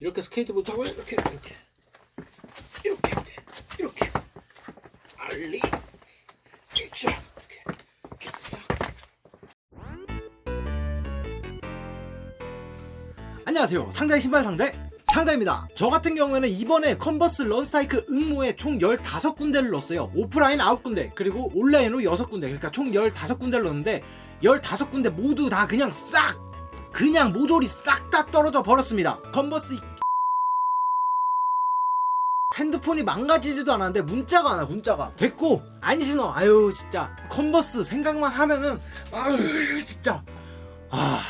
이렇게 스케이트보드 타고 이렇게 이렇게? 이렇게 이렇게 이렇게. 알리. 이렇게. 이렇게 싹. 안녕하세요. 상자의 신발 상자의 상자입니다. 저 같은 경우에는 이번에 컨버스 런스타이크 응모에 총 15군데를 넣었어요. 오프라인 9군데 그리고 온라인으로 6군데 그러니까 총 15군데를 넣었는데 15군데 모두 다 그냥 싹 그냥 모조리 싹 다 떨어져 버렸습니다. 컨버스 이 핸드폰이 망가지지도 않았는데 문자가 안 와 문자가. 됐고. 안 신어 아유 진짜. 컨버스 생각만 하면은 아유 진짜. 아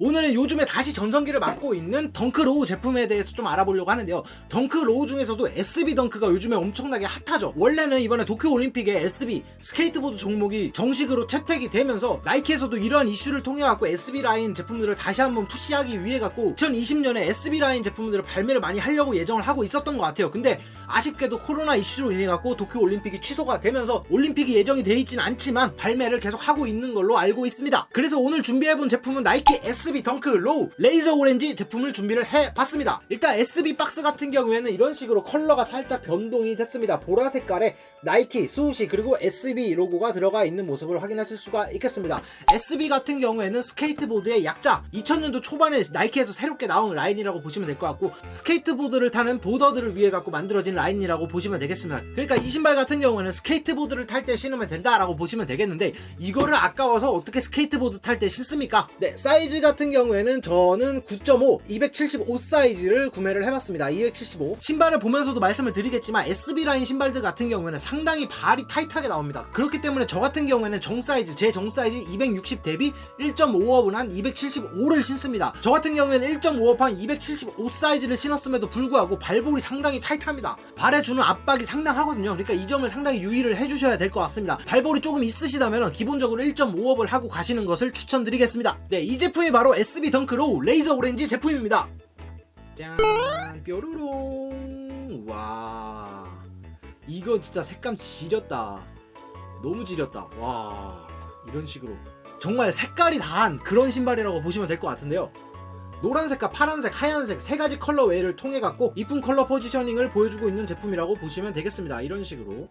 오늘은 요즘에 다시 전성기를 맞고 있는 덩크 로우 제품에 대해서 좀 알아보려고 하는데요. 덩크 로우 중에서도 SB 덩크가 요즘에 엄청나게 핫하죠. 원래는 이번에 도쿄 올림픽에 SB 스케이트보드 종목이 정식으로 채택이 되면서 나이키에서도 이러한 이슈를 통해 갖고 SB 라인 제품들을 다시 한번 푸시하기 위해 갖고 2020년에 SB 라인 제품들을 발매를 많이 하려고 예정을 하고 있었던 것 같아요. 근데 아쉽게도 코로나 이슈로 인해 갖고 도쿄 올림픽이 취소가 되면서 올림픽이 예정이 돼 있진 않지만 발매를 계속 하고 있는 걸로 알고 있습니다. 그래서 오늘 준비해 본 제품은 나이키 SB 덩크 로우 레이저 오렌지 제품을 준비를 해봤습니다. 일단 SB 박스 같은 경우에는 이런 식으로 컬러가 살짝 변동이 됐습니다. 보라 색깔에 나이키, 수우시 그리고 SB 로고가 들어가 있는 모습을 확인하실 수가 있겠습니다. SB 같은 경우에는 스케이트보드의 약자 2000년도 초반에 나이키에서 새롭게 나온 라인이라고 보시면 될 것 같고 스케이트보드를 타는 보더들을 위해 갖고 만들어진 라인이라고 보시면 되겠습니다. 그러니까 이 신발 같은 경우에는 스케이트보드를 탈 때 신으면 된다라고 보시면 되겠는데 이거를 아까워서 어떻게 스케이트보드 탈 때 신습니까? 네 사이즈 같은 경우에는 저는 9.5 275 사이즈를 구매를 해봤습니다. 275 신발을 보면서도 말씀을 드리겠지만 SB 라인 신발들 같은 경우에는 상당히 발이 타이트하게 나옵니다. 그렇기 때문에 저 같은 경우에는 정 사이즈 제 정 사이즈 260 대비 1.5업은 한 275를 신습니다. 저 같은 경우에는 1.5업 한 275 사이즈를 신었음에도 불구하고 발볼이 상당히 타이트합니다. 발에 주는 압박이 상당하거든요. 그러니까 이 점을 상당히 유의를 해주셔야 될 것 같습니다. 발볼이 조금 있으시다면 기본적으로 1.5업을 하고 가시는 것을 추천드리겠습니다. 네, 이 제품이 바로 SB 덩크로우 레이저 오렌지 제품입니다. 짠, 뾰로롱. 와, 이거 진짜 색감 지렸다. 너무 지렸다. 와, 이런 식으로. 정말 색깔이 다한 그런 신발이라고 보시면 될 것 같은데요. 노란색과 파란색, 하얀색 세 가지 컬러 웨이를 통해 갖고 이쁜 컬러 포지셔닝을 보여주고 있는 제품이라고 보시면 되겠습니다. 이런 식으로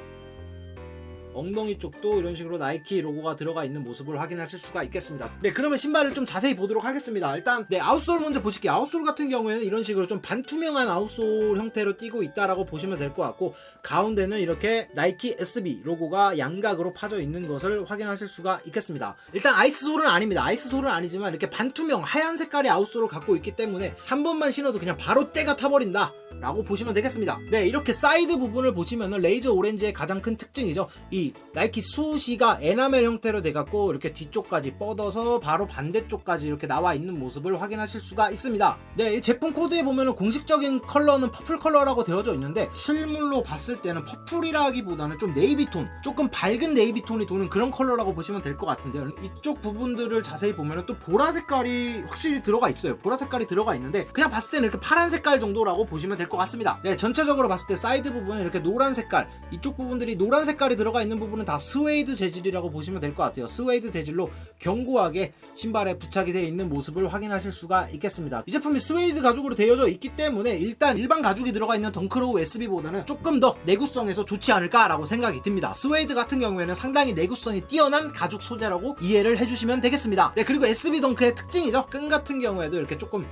엉덩이 쪽도 이런 식으로 나이키 로고가 들어가 있는 모습을 확인하실 수가 있겠습니다. 네, 그러면 신발을 좀 자세히 보도록 하겠습니다. 일단 네 아웃솔 먼저 보실게요. 아웃솔 같은 경우에는 이런 식으로 좀 반투명한 아웃솔 형태로 띄고 있다라고 보시면 될 것 같고 가운데는 이렇게 나이키 SB 로고가 양각으로 파져 있는 것을 확인하실 수가 있겠습니다. 일단 아이스솔은 아닙니다. 아이스솔은 아니지만 이렇게 반투명 하얀 색깔의 아웃솔을 갖고 있기 때문에 한 번만 신어도 그냥 바로 때가 타버린다. 라고 보시면 되겠습니다. 네, 이렇게 사이드 부분을 보시면은 레이저 오렌지의 가장 큰 특징이죠. 이 나이키 수시가 에나멜 형태로 돼갖고 이렇게 뒤쪽까지 뻗어서 바로 반대쪽까지 이렇게 나와 있는 모습을 확인하실 수가 있습니다. 네, 이 제품 코드에 보면은 공식적인 컬러는 퍼플 컬러라고 되어져 있는데 실물로 봤을 때는 퍼플이라기보다는 좀 네이비 톤, 조금 밝은 네이비 톤이 도는 그런 컬러라고 보시면 될 것 같은데요. 이쪽 부분들을 자세히 보면은 또 보라 색깔이 확실히 들어가 있어요. 보라 색깔이 들어가 있는데 그냥 봤을 때는 이렇게 파란 색깔 정도라고 보시면 될것 같습니다. 네, 전체적으로 봤을 때 사이드 부분은 이렇게 노란 색깔, 이쪽 부분들이 노란 색깔이 들어가 있는 부분은 다 스웨이드 재질이라고 보시면 될 것 같아요. 스웨이드 재질로 견고하게 신발에 부착이 되어 있는 모습을 확인하실 수가 있겠습니다. 이 제품이 스웨이드 가죽으로 되어져 있기 때문에 일단 일반 가죽이 들어가 있는 덩크로우 SB보다는 조금 더 내구성에서 좋지 않을까라고 생각이 듭니다. 스웨이드 같은 경우에는 상당히 내구성이 뛰어난 가죽 소재라고 이해를 해주시면 되겠습니다. 네, 그리고 SB 덩크의 특징이죠. 끈 같은 경우에도 이렇게 조금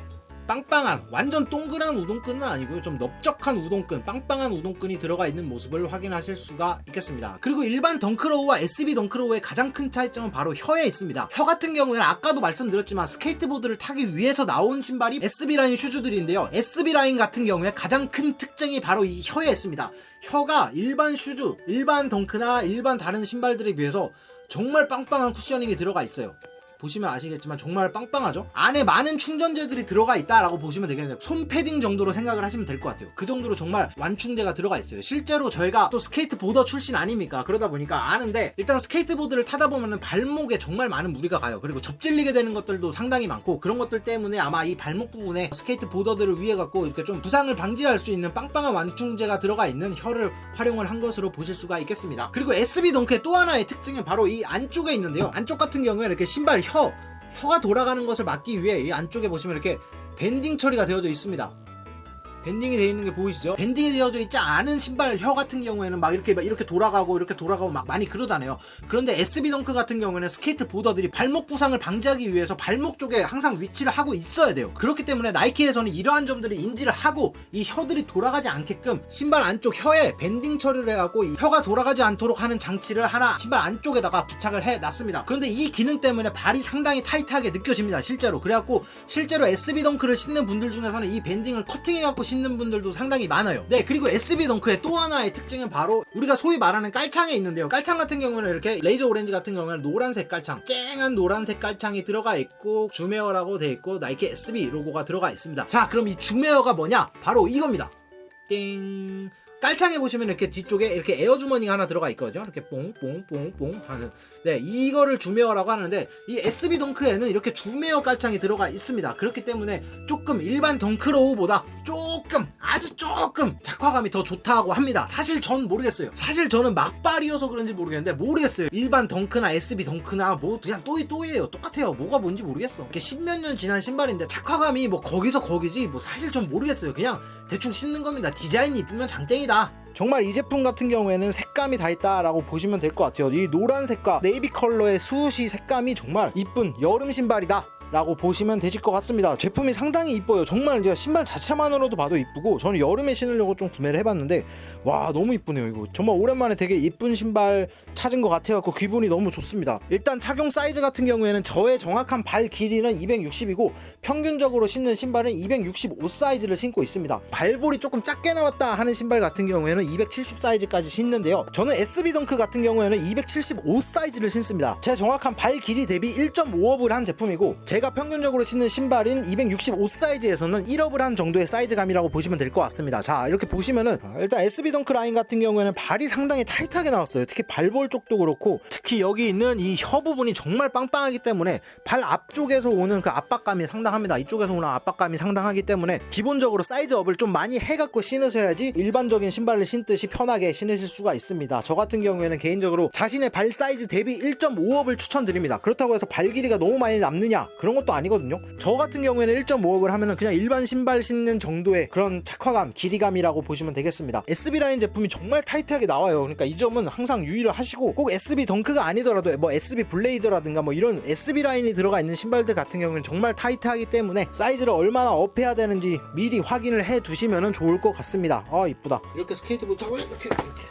빵빵한 완전 동그란 우동끈은 아니고요. 좀 넓적한 우동끈 빵빵한 우동끈이 들어가 있는 모습을 확인하실 수가 있겠습니다. 그리고 일반 덩크로우와 SB 덩크로우의 가장 큰 차이점은 바로 혀에 있습니다. 혀 같은 경우에는 아까도 말씀드렸지만 스케이트보드를 타기 위해서 나온 신발이 SB 라인 슈즈들인데요. SB 라인 같은 경우에 가장 큰 특징이 바로 이 혀에 있습니다. 혀가 일반 슈즈 일반 덩크나 일반 다른 신발들에 비해서 정말 빵빵한 쿠셔닝이 들어가 있어요 보시면 아시겠지만 정말 빵빵하죠? 안에 많은 충전재들이 들어가 있다라고 보시면 되겠네요. 손 패딩 정도로 생각을 하시면 될 것 같아요. 그 정도로 정말 완충제가 들어가 있어요. 실제로 저희가 또 스케이트보더 출신 아닙니까? 그러다 보니까 아는데 일단 스케이트보드를 타다 보면은 발목에 정말 많은 무리가 가요. 그리고 접질리게 되는 것들도 상당히 많고 그런 것들 때문에 아마 이 발목 부분에 스케이트보더들을 위해 갖고 이렇게 좀 부상을 방지할 수 있는 빵빵한 완충제가 들어가 있는 혀를 활용을 한 것으로 보실 수가 있겠습니다. 그리고 SB 덩크의 또 하나의 특징은 바로 이 안쪽에 있는데요. 안쪽 같은 경우에 이렇게 신발 혀 혀가 돌아가는 것을 막기 위해 이 안쪽에 보시면 이렇게 밴딩 처리가 되어져 있습니다. 밴딩이 되어 있는 게 보이시죠? 밴딩이 되어져 있지 않은 신발 혀 같은 경우에는 막 이렇게 막 이렇게 돌아가고 이렇게 돌아가고 막 많이 그러잖아요. 그런데 SB 덩크 같은 경우에는 스케이트 보더들이 발목 부상을 방지하기 위해서 발목 쪽에 항상 위치를 하고 있어야 돼요. 그렇기 때문에 나이키에서는 이러한 점들을 인지를 하고 이 혀들이 돌아가지 않게끔 신발 안쪽 혀에 밴딩 처리를 해갖고 이 혀가 돌아가지 않도록 하는 장치를 하나 신발 안쪽에다가 부착을 해놨습니다. 그런데 이 기능 때문에 발이 상당히 타이트하게 느껴집니다. 실제로. 그래갖고 실제로 SB 덩크를 신는 분들 중에서는 이 밴딩을 커팅해갖고 신는 분들도 상당히 많아요. 네, 그리고 SB 덩크의 또 하나의 특징은 바로 우리가 소위 말하는 깔창에 있는데요. 깔창 같은 경우는 이렇게 레이저 오렌지 같은 경우는 노란색 깔창, 쨍한 노란색 깔창이 들어가 있고 주메어라고 돼 있고 나이키 SB 로고가 들어가 있습니다. 자, 그럼 이 주메어가 뭐냐? 바로 이겁니다. 띵. 깔창에 보시면 이렇게 뒤쪽에 이렇게 에어 주머니가 하나 들어가 있거든요. 이렇게 뽕뽕뽕뽕 하는. 네, 이거를 주메어라고 하는데 이 SB 덩크에는 이렇게 주메어 깔창이 들어가 있습니다. 그렇기 때문에 조금 일반 덩크로우보다 조금 아주 조금 착화감이 더 좋다고 합니다. 사실 전 모르겠어요. 사실 저는 막발이어서 그런지 모르겠는데 모르겠어요. 일반 덩크나 SB 덩크나 뭐 그냥 또이 또이예요. 똑같아요. 뭐가 뭔지 모르겠어. 이렇게 십몇 년 지난 신발인데 착화감이 뭐 거기서 거기지 뭐 사실 전 모르겠어요. 그냥 대충 신는 겁니다. 디자인이 이쁘면 장땡이다. 정말 이 제품 같은 경우에는 색감이 다 있다라고 보시면 될 것 같아요. 이 노란색과 네이비 컬러의 수시 색감이 정말 이쁜 여름 신발이다. 라고 보시면 되실 것 같습니다. 제품이 상당히 이뻐요. 정말 제가 신발 자체만으로도 봐도 이쁘고 저는 여름에 신으려고 좀 구매를 해봤는데 와 너무 이쁘네요. 이거 정말 오랜만에 되게 이쁜 신발 찾은 것 같아갖고 기분이 너무 좋습니다. 일단 착용 사이즈 같은 경우에는 저의 정확한 발 길이는 260이고 평균적으로 신는 신발은 265 사이즈를 신고 있습니다. 발볼이 조금 작게 나왔다 하는 신발 같은 경우에는 270 사이즈까지 신는데요. 저는 SB 덩크 같은 경우에는 275 사이즈를 신습니다. 제 정확한 발 길이 대비 1.5업을 한 제품이고 제가 평균적으로 신는 신발인 265 사이즈에서는 1업을 한 정도의 사이즈감이라고 보시면 될 것 같습니다. 자 이렇게 보시면은 일단 SB 덩크 라인 같은 경우에는 발이 상당히 타이트하게 나왔어요. 특히 발볼 쪽도 그렇고 특히 여기 있는 이 혀 부분이 정말 빵빵하기 때문에 발 앞쪽에서 오는 그 압박감이 상당합니다. 이쪽에서 오는 압박감이 상당하기 때문에 기본적으로 사이즈업을 좀 많이 해갖고 신으셔야지 일반적인 신발을 신듯이 편하게 신으실 수가 있습니다. 저 같은 경우에는 개인적으로 자신의 발 사이즈 대비 1.5업을 추천드립니다. 그렇다고 해서 발 길이가 너무 많이 남느냐 그런 것도 아니거든요. 저 같은 경우에는 1.5업을 하면은 그냥 일반 신발 신는 정도의 그런 착화감, 길이감이라고 보시면 되겠습니다. SB 라인 제품이 정말 타이트하게 나와요. 그러니까 이 점은 항상 유의를 하시고 꼭 SB 덩크가 아니더라도 뭐 SB 블레이저라든가 뭐 이런 SB 라인이 들어가 있는 신발들 같은 경우는 정말 타이트하기 때문에 사이즈를 얼마나 업해야 되는지 미리 확인을 해 두시면 좋을 것 같습니다. 아 이쁘다. 이렇게 스케이트보드 타고 이렇게 이렇게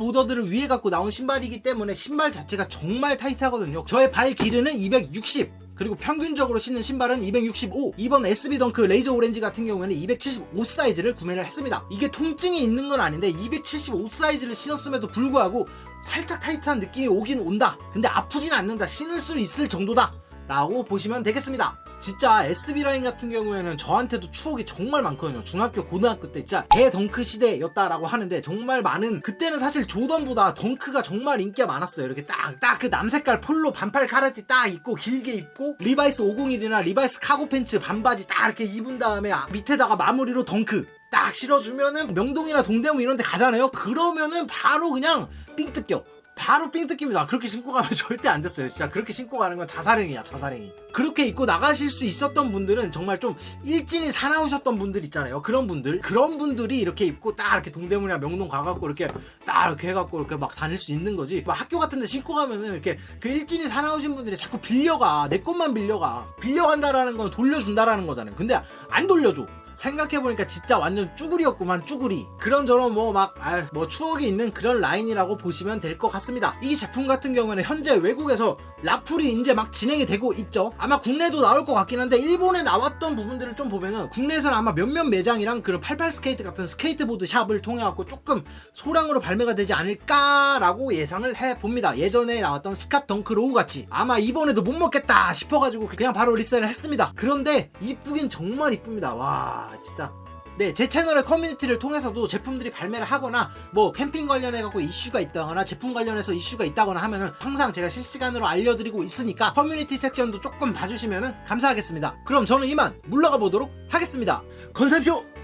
보더들을 위해 갖고 나온 신발이기 때문에 신발 자체가 정말 타이트하거든요. 저의 발 길이는 260. 그리고 평균적으로 신는 신발은 265. 이번 SB 덩크 레이저 오렌지 같은 경우에는 275 사이즈를 구매를 했습니다. 이게 통증이 있는 건 아닌데 275 사이즈를 신었음에도 불구하고 살짝 타이트한 느낌이 오긴 온다. 근데 아프진 않는다. 신을 수 있을 정도다. 라고 보시면 되겠습니다. 진짜 SB 라인 같은 경우에는 저한테도 추억이 정말 많거든요. 중학교, 고등학교 때 진짜 대덩크 시대였다라고 하는데 정말 많은 그때는 사실 조던보다 덩크가 정말 인기가 많았어요. 이렇게 딱 딱 그 남색깔 폴로 반팔 카라티 딱 입고 길게 입고 리바이스 501이나 리바이스 카고 팬츠 반바지 딱 이렇게 입은 다음에 아, 밑에다가 마무리로 덩크 딱 실어주면은 명동이나 동대문 이런 데 가잖아요. 그러면은 바로 그냥 삥 뜯겨. 바로 삥 뜯깁니다. 그렇게 신고 가면 절대 안 됐어요. 진짜 그렇게 신고 가는 건 자살행위야, 자살행위. 그렇게 입고 나가실 수 있었던 분들은 정말 좀 일진이 사나우셨던 분들 있잖아요. 그런 분들, 그런 분들이 이렇게 입고 딱 이렇게 동대문이나 명동 가갖고 이렇게 딱 이렇게 해갖고 이렇게 막 다닐 수 있는 거지. 막 학교 같은 데 신고 가면은 이렇게 그 일진이 사나우신 분들이 자꾸 빌려가. 내 것만 빌려가. 빌려간다라는 건 돌려준다라는 거잖아요. 근데 안 돌려줘. 생각해보니까 진짜 완전 쭈구리였구만 쭈구리. 그런저런 뭐막뭐 추억이 있는 그런 라인이라고 보시면 될 것 같습니다. 이 제품 같은 경우는 현재 외국에서 라풀이 이제 막 진행이 되고 있죠. 아마 국내도 나올 것 같긴 한데 일본에 나왔던 부분들을 좀 보면은 국내에서는 아마 몇몇 매장이랑 그런 88 스케이트 같은 스케이트보드 샵을 통해 갖고 조금 소량으로 발매가 되지 않을까라고 예상을 해 봅니다. 예전에 나왔던 스캇 덩크 로우 같이 아마 이번에도 못 먹겠다 싶어가지고 그냥 바로 리셀을 했습니다. 그런데 이쁘긴 정말 이쁩니다. 와 진짜 네, 제 채널의 커뮤니티를 통해서도 제품들이 발매를 하거나 뭐 캠핑 관련해 갖고 이슈가 있다거나 제품 관련해서 이슈가 있다거나 하면은 항상 제가 실시간으로 알려드리고 있으니까 커뮤니티 섹션도 조금 봐주시면은 감사하겠습니다. 그럼 저는 이만 물러가 보도록 하겠습니다. 건사십시오.